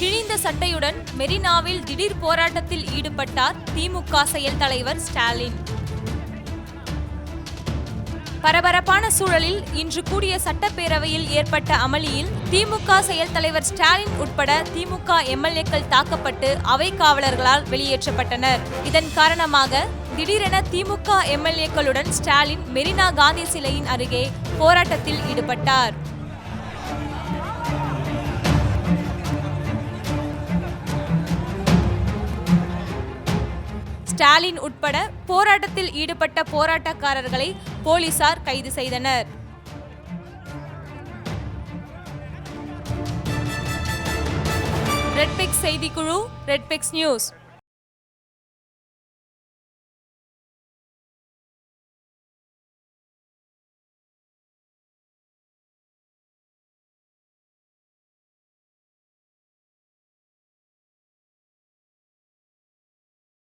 கிழிந்த சட்டையுடன் மெரினாவில் திடீர் போராட்டத்தில் ஈடுபட்டார் திமுக செயல் தலைவர் ஸ்டாலின். பரபரப்பான சூழலில் இன்று கூடிய சட்டப்பேரவையில் ஏற்பட்ட அமளியில் திமுக செயல் தலைவர் ஸ்டாலின் உட்பட திமுக எம்எல்ஏக்கள் தாக்கப்பட்டு அவை காவலர்களால் வெளியேற்றப்பட்டனர். இதன் காரணமாக திடீரென திமுக எம்எல்ஏக்களுடன் ஸ்டாலின் மெரினா காந்தி சிலையின் அருகே போராட்டத்தில் ஈடுபட்டார். ஸ்டாலின் உட்பட போராட்டத்தில் ஈடுபட்ட போராட்டக்காரர்களை போலீசார் கைது செய்தனர். ரெட்பிக்ஸ் செய்திக்குழு ரெட்பிக்ஸ் நியூஸ்.